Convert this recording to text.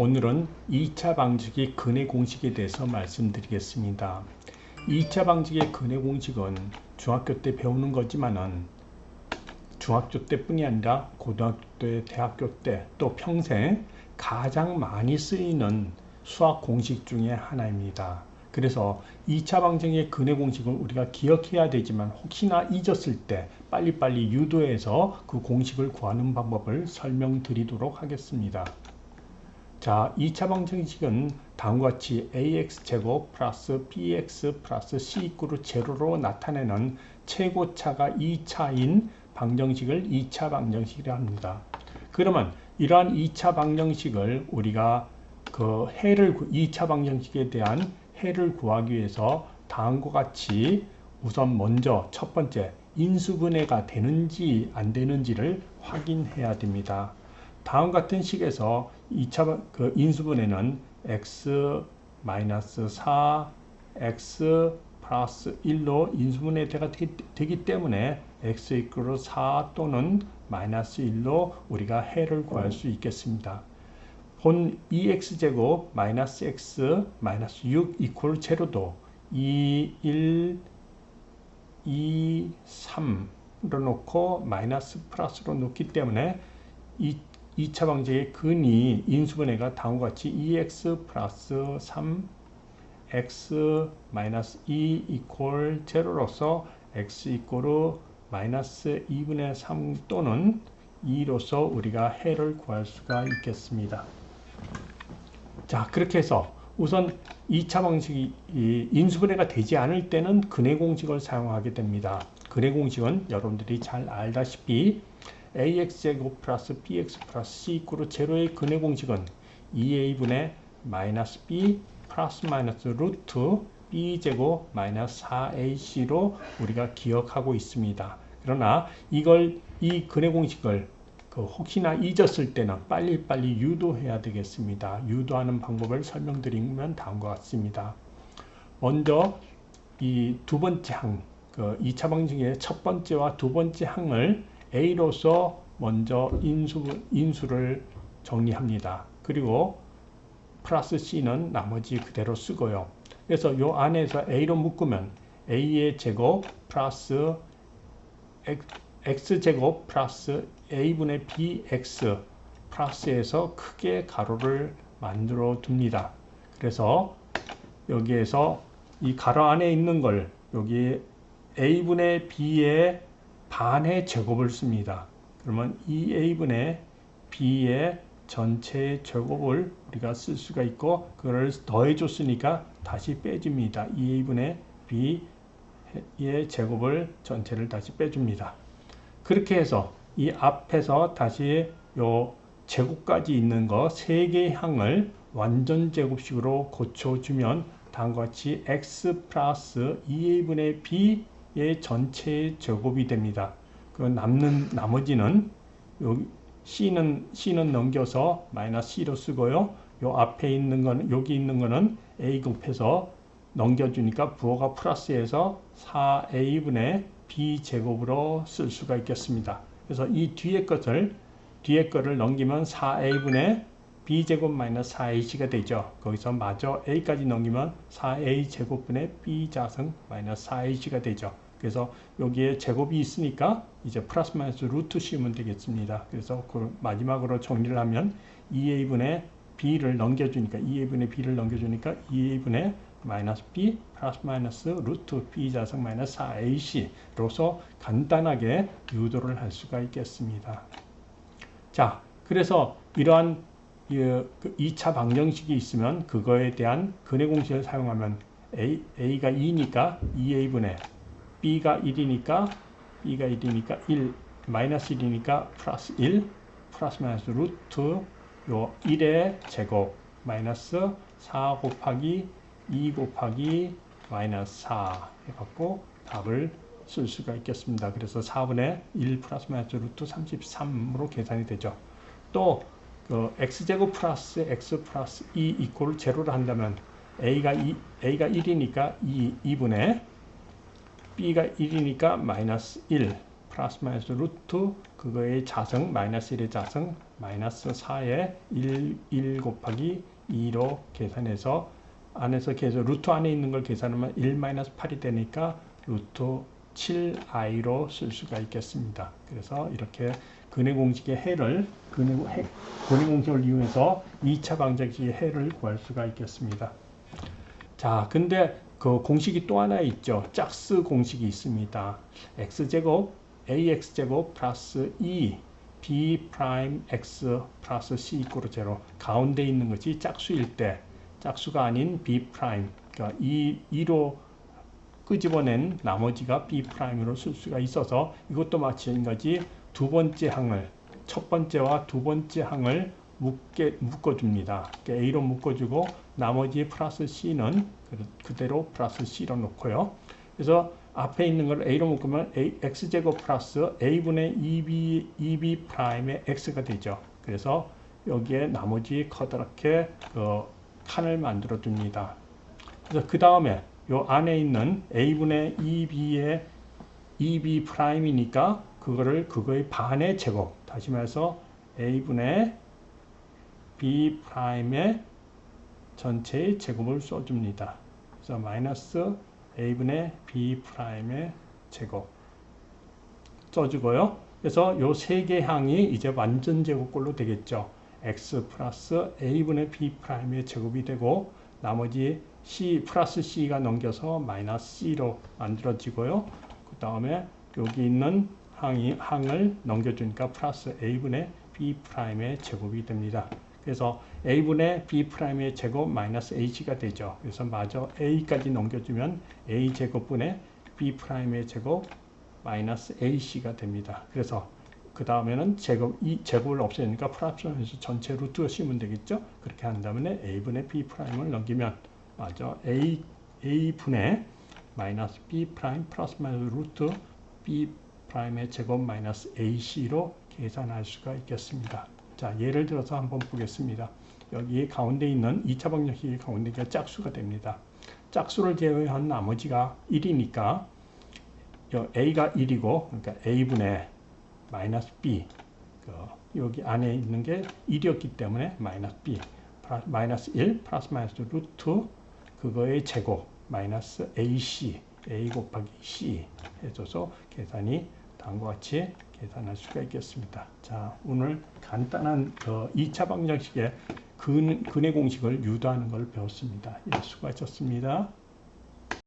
오늘은 2차 방정식의 근해 공식에 대해서 말씀드리겠습니다. 2차 방정식의 근해 공식은 중학교 때 배우는 거지만은 중학교 때뿐이 아니라 고등학교 때, 대학교 때, 또 평생 가장 많이 쓰이는 수학 공식 중에 하나입니다. 그래서 2차 방정의 근해 공식을 우리가 기억해야 되지만 혹시나 잊었을 때 빨리빨리 유도해서 그 공식을 구하는 방법을 설명드리도록 하겠습니다. 자, 2차 방정식은 다음과 같이 ax제곱 플러스 bx 플러스 c 이꾸르 제로로 나타내는 최고차가 2차인 방정식을 2차 방정식이라 합니다. 그러면 이러한 2차 방정식을 우리가 그 해를 2차 방정식에 대한 해를 구하기 위해서 다음과 같이 우선 먼저 첫 번째 인수분해가 되는지 안 되는지를 확인해야 됩니다. 다음 같은 식에서 2차 그 인수분해는 x 마이너스 4 x 플러스 1로 인수분해가 되기 때문에 x 이끌로 4 또는 마이너스 1로 우리가 해를 구할 수 있겠습니다. 본 2x제곱 마이너스 x 마이너스 6 이퀄 제로도 2, 1, 2, 3로 놓고 마이너스 플러스로 놓기 때문에 이 2차 방정의 근이 인수분해가 다음과 같이 2x 플러스 3 x 마이너스 2 이퀄 제로로서 x 이퀄로 마이너스 2분의 3 또는 2로서 우리가 해를 구할 수가 있겠습니다. 자 그렇게 해서 우선 2차 방식이 인수분해가 되지 않을 때는 근해 공식을 사용하게 됩니다. 근해 공식은 여러분들이 잘 알다시피 ax제곱 플러스 bx 플러스 c 이꾸로 제로의 근해 공식은 2a분의 마이너스 b 플러스 마이너스 루트 b제곱 마이너스 4ac로 우리가 기억하고 있습니다. 그러나 이걸 이 근해 공식을 그 혹시나 잊었을 때는 빨리빨리 유도해야 되겠습니다. 유도하는 방법을 설명드리면 다음과 같습니다. 먼저 이 두 번째 항, 그 2차 방정의 첫 번째와 두 번째 항을 A로서 먼저 인수, 인수를 정리합니다. 그리고 플러스 C는 나머지 그대로 쓰고요. 그래서 이 안에서 A로 묶으면 A의 제곱 플러스 X제곱 플러스 A분의 BX 플러스에서 크게 가로를 만들어 둡니다. 그래서 여기에서 이 가로 안에 있는 걸 여기 A분의 B의 반의 제곱을 씁니다. 그러면 이 A분의 B의 전체 제곱을 우리가 쓸 수가 있고 그걸 더해줬으니까 다시 빼줍니다. 2A분의 B의 제곱을 전체를 다시 빼줍니다. 그렇게 해서 이 앞에서 다시 요 제곱까지 있는 거세 개의 항을 완전 제곱식으로 고쳐주면 다음과 같이 x 플러스 2a분의 b 의 전체 제곱이 됩니다. 그 남는 나머지는 여기 c는 c는 넘겨서 마이너스 c로 쓰고요. 요 앞에 있는 거는 여기 있는 거는 a 곱해서 넘겨주니까 부호가 플러스해서 4a분의 b 제곱으로 쓸 수가 있겠습니다. 그래서 이 뒤에 것을 뒤에 거를 넘기면 4a분의 b제곱 마이너스 4ac가 되죠. 거기서 마저 a까지 넘기면 4a 제곱분의 b자승 마이너스 4ac가 되죠. 그래서 여기에 제곱이 있으니까 이제 플러스 마이너스 루트 씌우면 되겠습니다. 그래서 그 마지막으로 정리를 하면 2a분의 b를 넘겨주니까 2a분의 b를 넘겨주니까 2a분의 마이너스 b 플러스 마이너스 루트 b 자석 마이너스 4ac로서 간단하게 유도를 할 수가 있겠습니다. 자, 그래서 이러한 2차 그 방정식이 있으면 그거에 대한 근해 공식을 사용하면 a, a가 2니까 2a분의 b가 1이니까 b가 1이니까 1 마이너스 1이니까 플러스 1 플러스 마이너스 루트 요 1의 제곱 마이너스 4 곱하기 2 곱하기 마이너스 4 해갖고 답을 쓸 수가 있겠습니다. 그래서 4분의 1 플러스 마이너스 루트 33으로 계산이 되죠. 또 그 x제곱 플러스 x 플러스 2 이퀄 제로를 한다면 a가 2, a가 1이니까 2, 2분의 b가 1이니까 마이너스 1 플러스 마이너스 루트 그거의 자성 마이너스 1의 자성 마이너스 4의 1, 1 곱하기 2로 계산해서 안에서 계속 루트 안에 있는 걸 계산하면 1 마이너스 8이 되니까 루트 7i로 쓸 수가 있겠습니다. 그래서 이렇게 근해 공식의 해를 근해, 해, 근해 공식을 이용해서 2차 방정식의 해를 구할 수가 있겠습니다. 자, 근데 그 공식이 또 하나 있죠. 짝수 공식이 있습니다. x제곱 ax제곱 플러스 2 b 프라임 x 플러스 c 이꼬르 제로 가운데 있는 것이 짝수일 때 짝수가 아닌 b 프라임 그러니까 2, 2로 끄집어낸 나머지가 b 프라임으로 쓸 수가 있어서 이것도 마찬가지 두 번째 항을 첫 번째와 두 번째 항을 묶게, 묶어줍니다. A로 묶어주고 나머지 플러스 C는 그대로 플러스 C로 놓고요. 그래서 앞에 있는 걸 A로 묶으면 A, X제곱 플러스 A분의 2B, 2B 프라임의 X가 되죠. 그래서 여기에 나머지 커다랗게 그 칸을 만들어 줍니다. 그래서 그 다음에 요 안에 있는 A분의 2B의 2B 프라임이니까 그거를 그거의 반의 제곱 다시 말해서 A분의 B 프라임의 전체의 제곱을 써줍니다. 그래서 마이너스 A분의 B 프라임의 제곱 써주고요. 그래서 요 세 개 항이 이제 완전 제곱꼴로 되겠죠. x 플러스 a분의 b 프라임의 제곱이 되고 나머지 c 플러스 c가 넘겨서 마이너스 c로 만들어지고요. 그 다음에 여기 있는 항이, 항을 넘겨주니까 플러스 a분의 b 프라임의 제곱이 됩니다. 그래서 a분의 b 프라임의 제곱 마이너스 h가 되죠. 그래서 마저 a까지 넘겨주면 a 제곱분의 b 프라임의 제곱 마이너스 ac가 됩니다. 그래서 그 다음에는 제곱, 이 제곱을 없애니까 프락션에서 전체 루트 씌우면 되겠죠? 그렇게 한 다음에 a분의 b 프라임을 넘기면 맞아 a, a분의 마이너스 b 프라임 플러스 마이너스 루트 b 프라임의 제곱 마이너스 ac로 계산할 수가 있겠습니다. 자, 예를 들어서 한번 보겠습니다. 여기 가운데 있는 2차 방정식 가운데가 짝수가 됩니다. 짝수를 제외한 나머지가 1이니까 a가 1이고 그러니까 a분의 마이너스 b 그 여기 안에 있는 게 1이었기 때문에 마이너스 b 마이너스 1 플러스 마이너스 루트 그거의 제곱 마이너스 ac a 곱하기 c 해줘서 계산이 다음과 같이 계산할 수가 있겠습니다. 자 오늘 간단한 그 2차 방정식의 근, 근의 공식을 유도하는 걸 배웠습니다. 예, 수고하셨습니다.